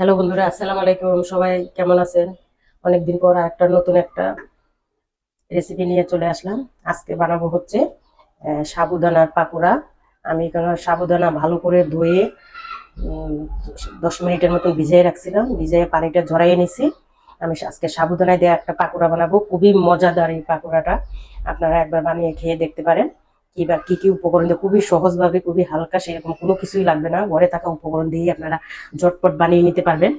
Hello বন্ধুরা, আসসালামু আলাইকুম। সবাই কেমন আছেন? অনেকদিন পর একটা নতুন একটা রেসিপি নিয়ে চলে আসলাম। আজকে বানাবো হচ্ছে সাবুদানার পাকোড়া। আমি এখানে সাবুদানা ভালো করে ধুয়ে দশ মিনিটের মতন ভিজিয়ে রাখছিলাম। ভিজিয়ে পানিটা ঝরাইয়ে নিছি। আমি আজকে সাবুদানায় দিয়ে একটা পাকোড়া বানাবো। খুবই মজাদার এই পাকোড়াটা। আপনারা একবার বানিয়ে খেয়ে দেখতে পারেন। কি বা কি কি উপকরণ দিয়ে খুবই সহজভাবে, খুবই হালকা সেরকম কোনো কিছুই লাগবে না। ঘরে থাকা উপকরণ দিয়ে আপনারা ঝটপট বানিয়ে নিতে পারবেন।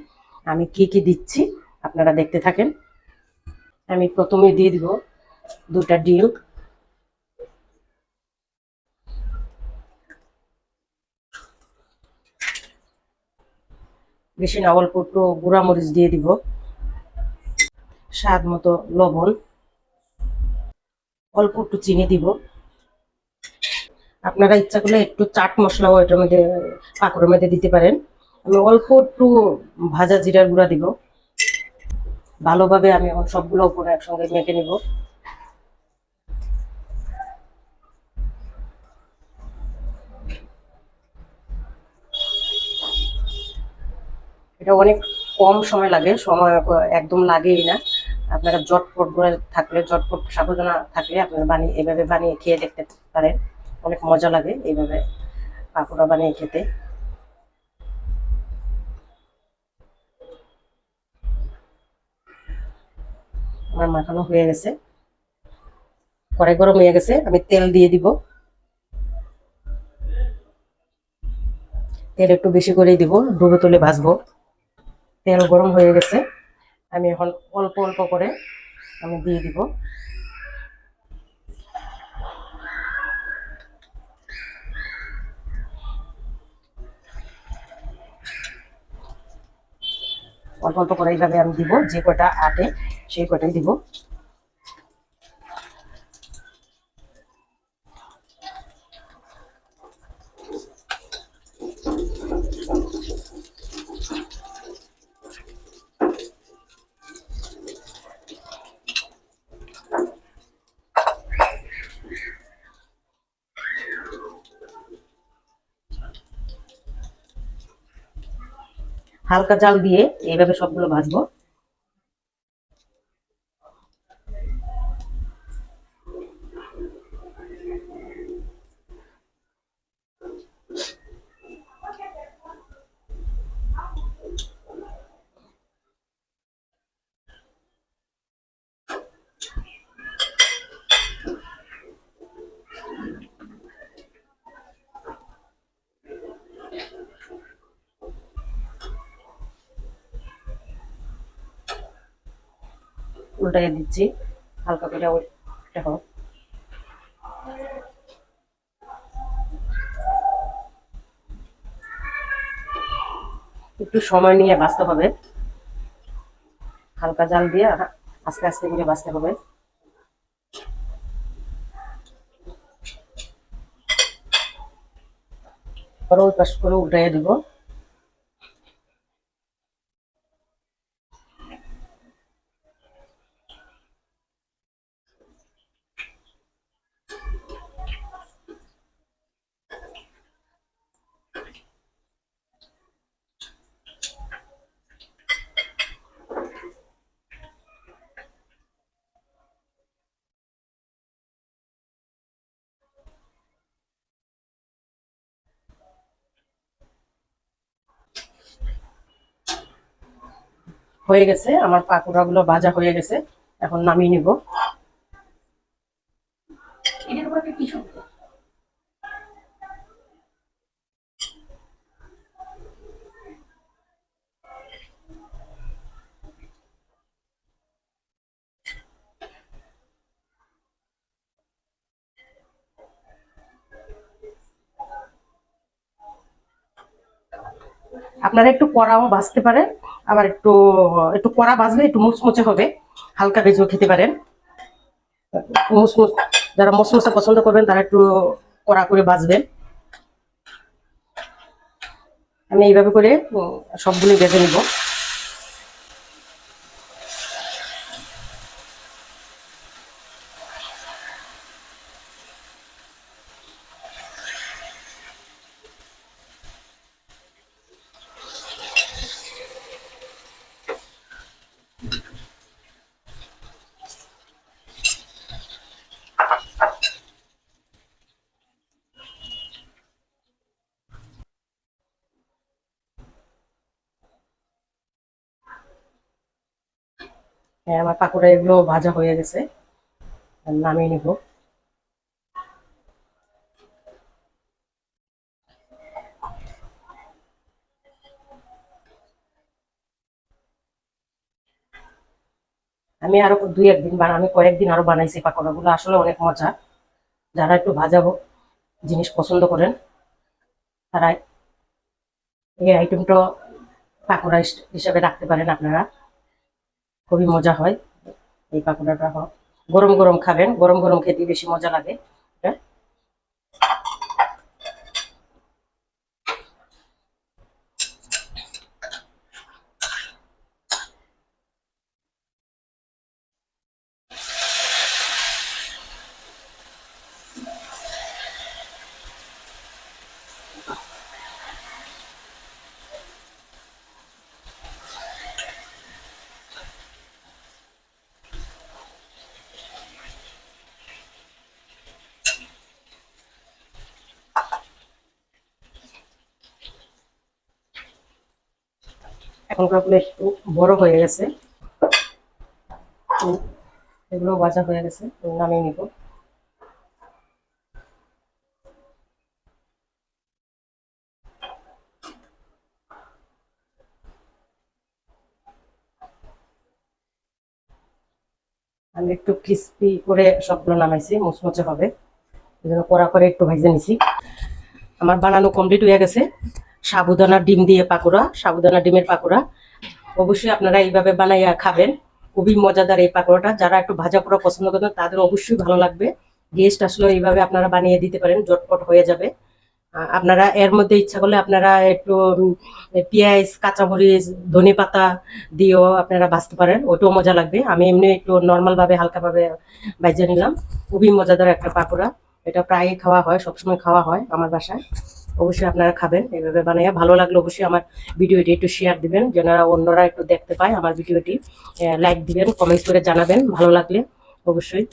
আমি কি কি দিচ্ছি আপনারা দেখতে থাকেন। আমি প্রথমে দিয়ে দিব দুটা ডিম। বেশি না, অল্প একটু মরিচ দিয়ে দিব। স্বাদ মতো লবণ। অল্প একটু চিনি দিব। আপনারা ইচ্ছা করলে একটু চাট মশলাও এটার মধ্যে, পাকড়ের মধ্যে দিতে পারেন। আমি অল্প একটু ভাজা জিরার গুঁড়া দিব। ভালোভাবে আমি এখন সবগুলো উপরে একসঙ্গে মেখে নিব। এটা অনেক কম সময় লাগে, সময় একদম লাগেই না। আপনারা জটপট করে থাকলে, জটপট সাবধানা থাকলে আপনারা বানিয়ে, এভাবে বানিয়ে খেয়ে দেখতে পারেন। অনেক মজা লাগে এইভাবে পাকোড়া বানিয়ে খেতে। আমার মাখানো হয়ে গেছে। কড়াই গরম হয়ে গেছে, আমি তেল দিয়ে দিব। তেল একটু বেশি করেই দিব, ডুবো তুলে ভাজবো। তেল গরম হয়ে গেছে, আমি এখন অল্প অল্প করে আমি দিয়ে দিব। অল্প অল্প করে এইভাবে আমি দিব যে কটা আটে সেই কটাই দিব। হালকা জাল দিয়ে এইভাবে সবগুলো ভাজবো। উল্টাই দিচ্ছি, হালকা করে হোক। একটু সময় নিয়ে বাঁচতে হবে। হালকা জাল দিয়ে আস্তে আস্তে করে বাঁচতে হবে। পরে ওই পাশ করে উল্টাইয়া দিব। হয়ে গেছে আমার পাকোড়া গুলো ভাজা হয়ে গেছে এখন নামিয়ে নিব। এটার আপনারা একটু কড়াও বাঁচতে পারেন, আবার একটু একটু কড়া বাঁচলে একটু মুচমুচে হবে, হালকা ভেজেও খেতে পারেন। মুচমুচ, যারা মশমশা পছন্দ করবেন তারা একটু কড়া করে বাঁচবেন আমি এইভাবে করে সবগুলি ভেজে নিব হ্যাঁ, আমার পাকোড়া এগুলো ভাজা হয়ে গেছে। নামিয়ে নিব। আমি আরও দুই একদিন আমি কয়েকদিন আরও বানাইছি পাকোড়া গুলো আসলে অনেক মজা। যারা একটু ভাজাবো জিনিস পছন্দ করেন, তারা এই আইটেমটা পাকোড়া হিস- হিসাবে রাখতে পারেন আপনারা। খুবই মজা হয়। এই পাকোড়াটা হোক। গরম গরম খাবেন। গরম গরম খেতে বেশি মজা লাগে এটা। এখনকার একটু বড় হয়ে গেছে। এগুলো ভাজা হয়ে গেছে নামিয়ে নিব। আমি একটু ক্রিস্পি করে সবগুলো নামাইছি, মুচমুচে হবে। এই জন্য করে একটু ভাজে নিছি। আমার বানানো কমপ্লিট হয়ে গেছে। সাবুদানা ডিম দিয়ে পাকোড়া, সাবুদানা ডিমের পাকোড়া। অবশ্যই আপনারা এইভাবে বানাইয়া খাবেন। খুবই মজাদার এই পাকোড়াটা। যারা একটু ভাজা পোড়া পছন্দ করেন, তাদের অবশ্যই ভালো লাগবে। গেস্ট আসলে এইভাবে আপনারা বানিয়ে দিতে পারেন জটপট হয়ে যাবে। আপনারা এর মধ্যে ইচ্ছা করলে আপনারা একটু পেঁয়াজ, কাঁচামরিচ, ধনে পাতা দিয়েও আপনারা ভাজতে পারেন। ওটাও মজা লাগবে। আমি এমনি একটু নর্মাল ভাবে হালকা ভাবে ভাজে নিলাম। খুবই মজাদার একটা পাকোড়া। এটা প্রায় খাওয়া হয়, সবসময় খাওয়া হয় আমার বাসায়। অবশ্যই আপনারা খাবেন। এইভাবে বানাইয়া ভালো লাগলে অবশ্যই আমার ভিডিওটি একটু শেয়ার দিবেন যেনারা অন্যরা একটু দেখতে পায় আমার ভিডিওটি। লাইক দিবেন কমেন্টস করে জানাবেন, ভালো লাগলে অবশ্যই।